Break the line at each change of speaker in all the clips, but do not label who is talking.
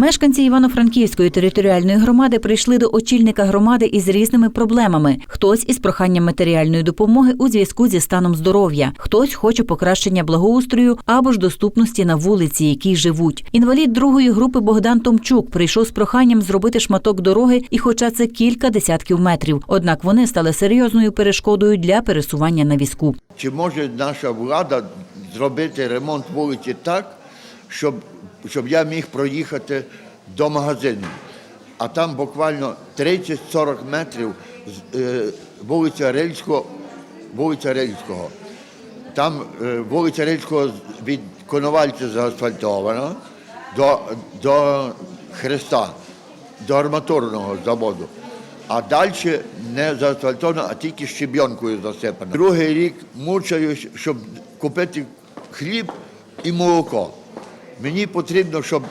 Мешканці Івано-Франківської територіальної громади прийшли до очільника громади із різними проблемами. Хтось із проханням матеріальної допомоги у зв'язку зі станом здоров'я, хтось хоче покращення благоустрою або ж доступності на вулиці, якій живуть. Інвалід другої групи Богдан Томчук прийшов з проханням зробити шматок дороги, і хоча це кілька десятків метрів. Однак вони стали серйозною перешкодою для пересування на візку.
Чи може наша влада зробити ремонт вулиці так, щоб, щоб я міг проїхати до магазину? А там буквально 30-40 метрів е, вулиця Рильського, вулиця Рильського. Там е, вулиця Рильського від Коновальця заасфальтована до, до Хреста, до арматурного заводу. А далі не заасфальтовано, а тільки щебінкою засипано. Другий рік мучаюсь, щоб купити хліб і молоко. Мені потрібно, щоб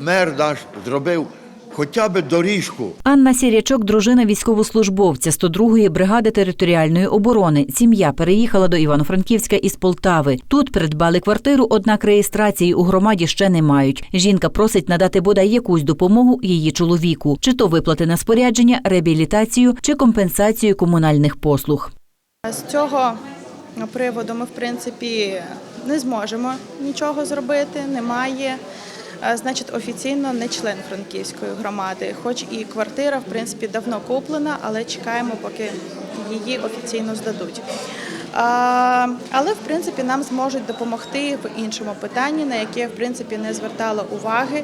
мер наш зробив хоча б доріжку.
Анна Сірячок, дружина військовослужбовця 102-ї бригади територіальної оборони. Сім'я переїхала до Івано-Франківська із Полтави. Тут придбали квартиру, однак реєстрації у громаді ще не мають. Жінка просить надати бодай якусь допомогу її чоловіку, чи то виплати на спорядження, реабілітацію, чи компенсацію комунальних послуг.
З цього приводу ми, в принципі, не зможемо нічого зробити. Немає, значить, офіційно не член франківської громади. Хоч і квартира, в принципі, давно куплена, але чекаємо, поки її офіційно здадуть. Але в принципі нам зможуть допомогти в іншому питанні, на яке в принципі не звертала уваги.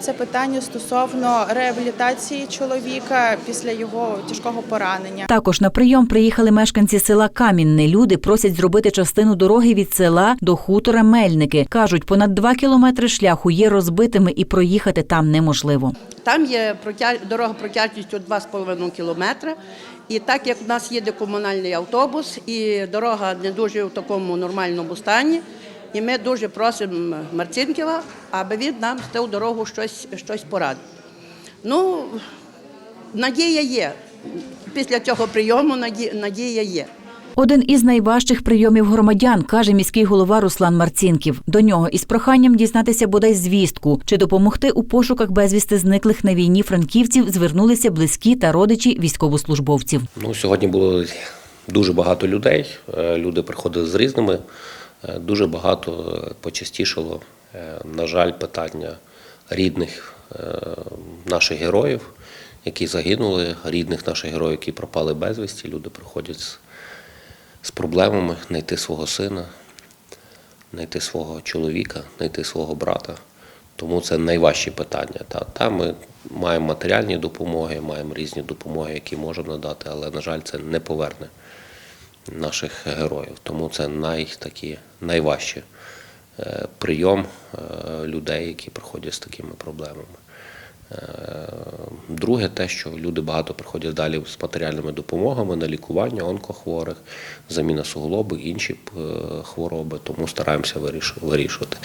Це питання стосовно реабілітації чоловіка після його тяжкого поранення.
Також на прийом приїхали мешканці села Камінне. Люди просять зробити частину дороги від села до хутора Мельники. кажуть, понад два кілометри шляху є розбитими і проїхати там неможливо.
Там є протяг... дорога протяжністю 2,5 кілометри. І так як в нас їде комунальний автобус, і дорога не дуже в такому нормальному стані, і ми дуже просимо Марцинківа, аби він нам з ту дорогу щось, щось порадив. Ну, надія є. Після цього прийому наді- надія є.
Один із найважчих прийомів громадян, каже міський голова Руслан Марцінків. До нього із проханням дізнатися бодай звістку, чи допомогти у пошуках безвісти зниклих на війні франківців звернулися близькі та родичі військовослужбовців.
Ну, сьогодні було дуже багато людей. Е, Люди приходили з різними. Е, Дуже багато е, почастішало, на жаль, питання рідних наших героїв, які загинули, рідних наших героїв, які пропали безвісті. Люди приходять з, з проблемами знайти свого сина, знайти свого чоловіка, знайти свого брата. Тому це найважчі питання. Та, та ми маємо матеріальні допомоги, маємо різні допомоги, які можемо надати, але, на жаль, це не поверне наших героїв. Тому це най, такі, найважче е, прийом е, людей, які приходять з такими проблемами. Е, Друге, те, що люди багато приходять далі з матеріальними допомогами на лікування онкохворих, заміна суглоби, інші хвороби, тому стараємося виріш- вирішувати.